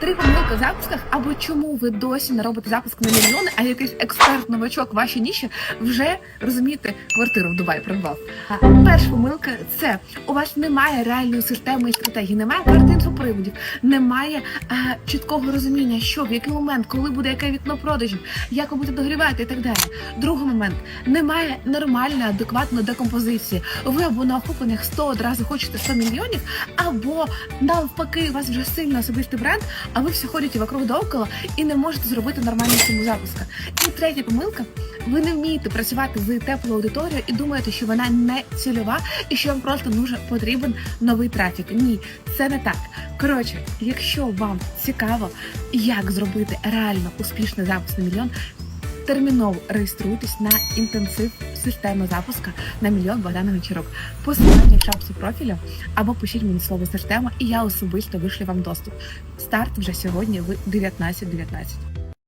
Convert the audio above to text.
Три помилки в запусках, або чому ви досі не робите запуск на мільйони, а якийсь експерт-новачок в вашій ніші вже розумієте, квартиру в Дубаї придбав. Перша помилка це у вас немає реальної системи і стратегії, немає карти інфоприводів, немає е, чіткого розуміння, що в який момент, коли буде яке вікно продажів, як ви будете догрівати і так далі. Другий момент немає нормальної, адекватної декомпозиції. Ви або на охопленнях 100 одразу хочете 100 мільйонів, або навпаки, у вас вже сильно особистий бренд, а ви все ходите вокруг да около і не можете зробити нормальну суму запуска. І третя помилка: ви не вмієте працювати з теплою аудиторією і думаєте, що вона не цільова і що вам просто дуже потрібен новий трафік. Ні, це не так. Коротше, якщо вам цікаво, як зробити реально успішний запуск на мільйон. Терміново реєструйтесь на інтенсив системи запуска на мільйон Богдана Гончарок. Посилання в шапці профілю або пишіть мені слово система, і я особисто вишлю вам доступ. Старт вже сьогодні в 19.19.